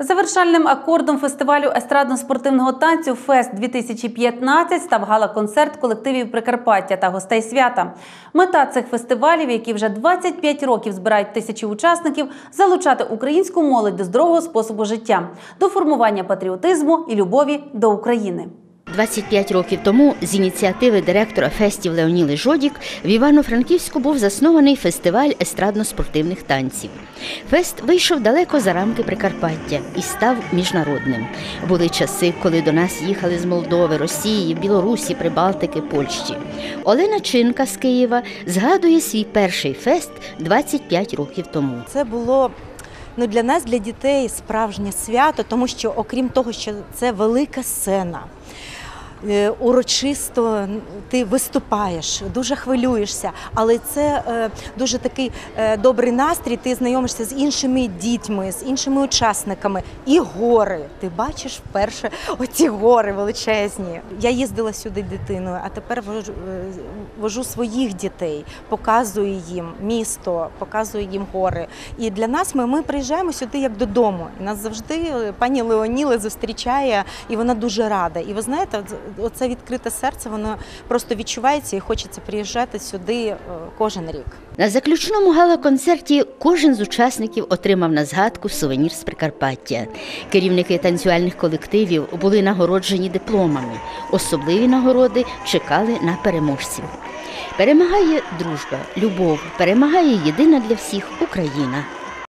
Завершальним акордом фестивалю естрадно-спортивного танцю Фест 2015 став гала-концерт колективів Прикарпаття та гостей свята. Мета цих фестивалів, які вже 25 років збирають тисячі учасників, залучати українську молодь до здорового способу життя, до формування патріотизму і любові до України. 25 років тому з ініціативи директора фестів Леоніли Жодік в Івано-Франківську був заснований фестиваль естрадно-спортивних танців. Фест вийшов далеко за рамки Прикарпаття і став міжнародним. Були часи, коли до нас їхали з Молдови, Росії, Білорусі, Прибалтики, Польщі. Олена Чинка з Києва згадує свій перший фест 25 років тому. Це було ну, для нас, для дітей, справжнє свято, тому що, окрім того, що це велика сцена. Е, Урочисто ти виступаєш, дуже хвилюєшся, але це е, дуже такий е, добрий настрій. Ти знайомишся з іншими дітьми, з іншими учасниками. І гори. Ти бачиш вперше оці гори величезні. Я їздила сюди дитиною, а тепер вожу, своїх дітей, показую їм місто, показую їм гори. І для нас ми, ми приїжджаємо сюди як додому. І нас завжди пані Леоніла зустрічає, і вона дуже рада. І ви знаєте, оце відкрите серце, воно просто відчувається і хочеться приїжджати сюди е, кожен рік. На заключному гала-концерті кожен з учасників отримав на згадку сувенір з Прикарпаття. Керівники танцювальних колективів були нагороджені дипломами. Особливі нагороди чекали на переможців. Перемагає дружба, любов, перемагає єдина для всіх Україна.